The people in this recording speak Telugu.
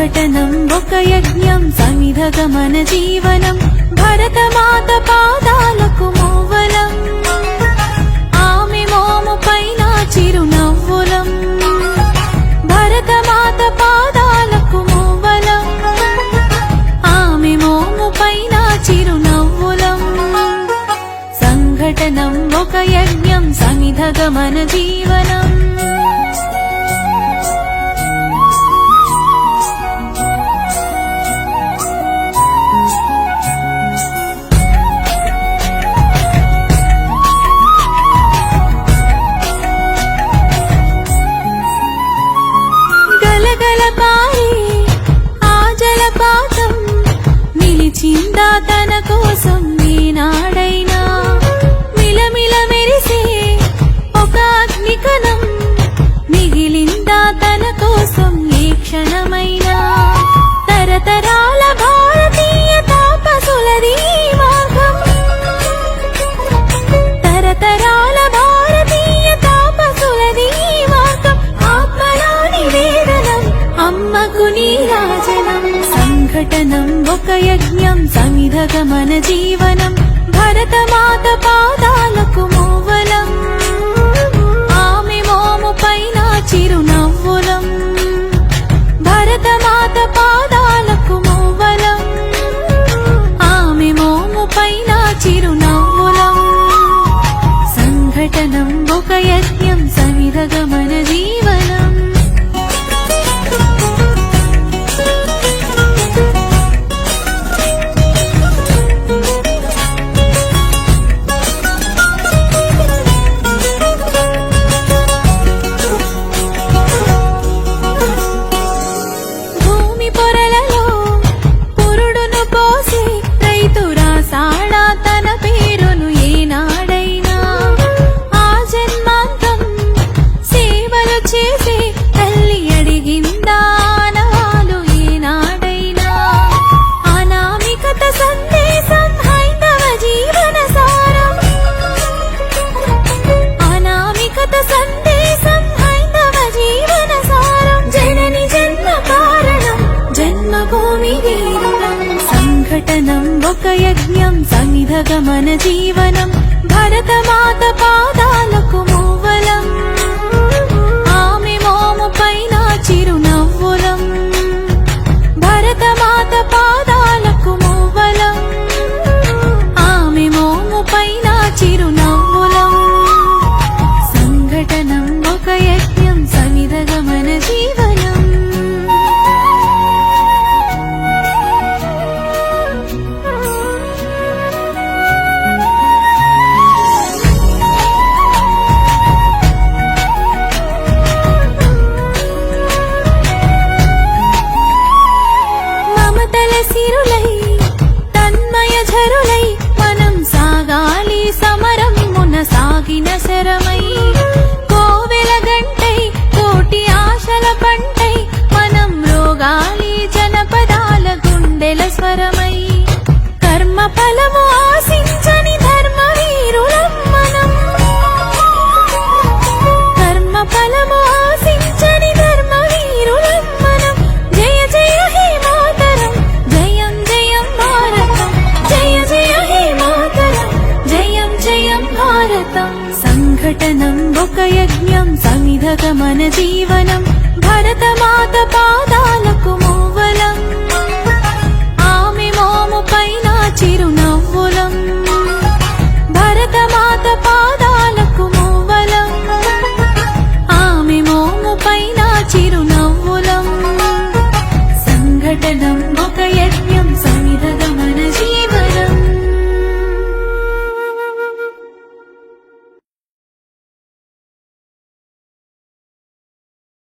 ప్రకటనం ఒక యజ్ఞం సమిధ గమన జీవనం భరతమాత పాదాలకు మోవలం ఆమె మోము పైన చిరునవ్వులం భరతమాత పాదాలకు మోవలం ఆమె మోము పైన చిరునవ్వులం సంఘటనం ఒక యజ్ఞం సమిధ గమన జీవనం పారి ఆ జలపాతం నిలిచిందా సంఘటనం ఒక యజ్ఞం సమిధ గమన జీవనం భరతమాత పాదాలకు మోవ सङ्घटनम् ఒక యజ్ఞం సన్నిధగమన జీవనం భరతమాత పాదాలకు போகாத లోకయజ్ఞం సమిధ గమన జీవనం. భరతమాత పాదాలకు మూవ